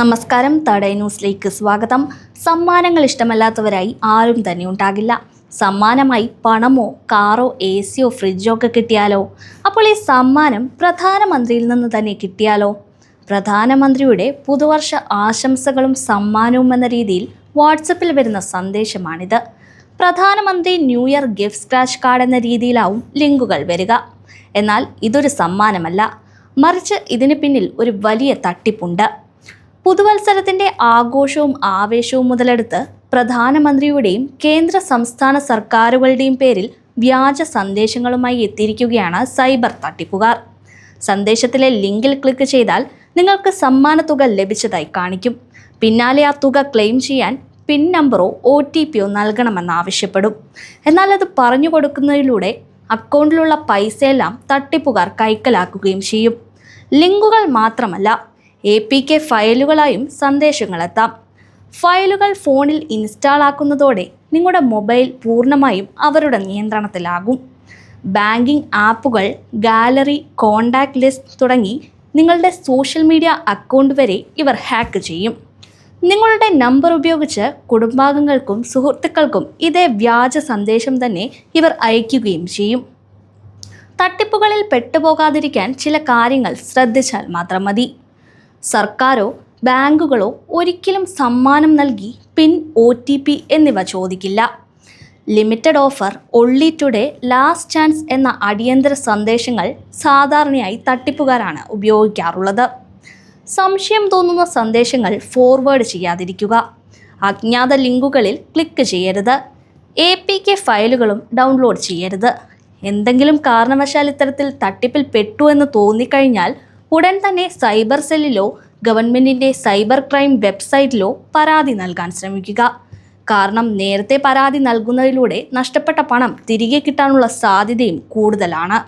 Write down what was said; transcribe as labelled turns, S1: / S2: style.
S1: നമസ്കാരം. തടയ ന്യൂസിലേക്ക് സ്വാഗതം. സമ്മാനങ്ങൾ ഇഷ്ടമല്ലാത്തവരായി ആരും തന്നെ ഉണ്ടാകില്ല. സമ്മാനമായി പണമോ കാറോ എ സിയോ ഫ്രിഡ്ജോ ഒക്കെ കിട്ടിയാലോ? അപ്പോൾ ഈ സമ്മാനം പ്രധാനമന്ത്രിയിൽ നിന്ന് തന്നെ കിട്ടിയാലോ? പ്രധാനമന്ത്രിയുടെ പുതുവർഷ ആശംസകളും സമ്മാനവും എന്ന രീതിയിൽ വാട്സപ്പിൽ വരുന്ന സന്ദേശമാണിത്. പ്രധാനമന്ത്രി new year gift scratch card എന്ന രീതിയിലാവും ലിങ്കുകൾ വരിക. എന്നാൽ ഇതൊരു സമ്മാനമല്ല. മറിച്ച് ഇതിന് പിന്നിൽ ഒരു വലിയ തട്ടിപ്പുണ്ട്. പുതുവത്സരത്തിന്റെ ആഘോഷവും ആവേശവും മുതലെടുത്ത് പ്രധാനമന്ത്രിയുടെയും കേന്ദ്ര സംസ്ഥാന സർക്കാരുകളുടെയും പേരിൽ വ്യാജ സന്ദേശങ്ങളുമായി എത്തിയിരിക്കുകയാണ് സൈബർ തട്ടിപ്പുകാർ. സന്ദേശത്തിലെ ലിങ്കിൽ ക്ലിക്ക് ചെയ്താൽ നിങ്ങൾക്ക് സമ്മാനത്തുക ലഭിച്ചതായി കാണിക്കും. പിന്നാലെ ആ തുക ക്ലെയിം ചെയ്യാൻ പിൻ നമ്പറോ ഒ ടി പിയോ നൽകണമെന്ന് ആവശ്യപ്പെടും. എന്നാൽ അത് പറഞ്ഞു കൊടുക്കുന്നതിലൂടെ അക്കൗണ്ടിലുള്ള പൈസയെല്ലാം തട്ടിപ്പുകാർ കൈക്കലാക്കുകയും ചെയ്യും. ലിങ്കുകൾ മാത്രമല്ല എ പി കെ ഫയലുകളായും സന്ദേശങ്ങളെത്താം. ഫയലുകൾ ഫോണിൽ ഇൻസ്റ്റാൾ ആക്കുന്നതോടെ നിങ്ങളുടെ മൊബൈൽ പൂർണമായും അവരുടെ നിയന്ത്രണത്തിലാകും. ബാങ്കിംഗ് ആപ്പുകൾ ഗാലറി കോണ്ടാക്ട് ലിസ്റ്റ് തുടങ്ങി നിങ്ങളുടെ സോഷ്യൽ മീഡിയ അക്കൗണ്ട് വരെ ഇവർ ഹാക്ക് ചെയ്യും. നിങ്ങളുടെ നമ്പർ ഉപയോഗിച്ച് കുടുംബാംഗങ്ങൾക്കും സുഹൃത്തുക്കൾക്കും ഇതേ വ്യാജ സന്ദേശം തന്നെ ഇവർ അയക്കുകയും ചെയ്യും. തട്ടിപ്പുകളിൽ പെട്ടുപോകാതിരിക്കാൻ ചില കാര്യങ്ങൾ ശ്രദ്ധിച്ചാൽ മാത്രം മതി. സർക്കാരോ ബാങ്കുകളോ ഒരിക്കലും സമ്മാനം നൽകി പിൻ ഒ ടി പി എന്നിവ ചോദിക്കില്ല. Limited offer only today last chance എന്ന അടിയന്തര സന്ദേശങ്ങൾ സാധാരണയായി തട്ടിപ്പുകാരാണ് ഉപയോഗിക്കാറുള്ളത്. സംശയം തോന്നുന്ന സന്ദേശങ്ങൾ ഫോർവേഡ് ചെയ്യാതിരിക്കുക. അജ്ഞാത ലിങ്കുകളിൽ ക്ലിക്ക് ചെയ്യരുത്. എ പി കെ ഫയലുകളും ഡൗൺലോഡ് ചെയ്യരുത്. എന്തെങ്കിലും കാരണവശാൽ ഇത്തരത്തിൽ തട്ടിപ്പിൽ പെട്ടു എന്ന് തോന്നിക്കഴിഞ്ഞാൽ ഉടൻ തന്നെ സൈബർ സെല്ലിലോ ഗവൺമെന്റിന്റെ സൈബർ ക്രൈം വെബ്സൈറ്റിലോ പരാതി നൽകാൻ ശ്രമിക്കുക. കാരണം നേരത്തെ പരാതി നൽകുന്നതിലൂടെ നഷ്ടപ്പെട്ട പണം തിരികെ കിട്ടാനുള്ള സാധ്യതയും കൂടുതലാണ്.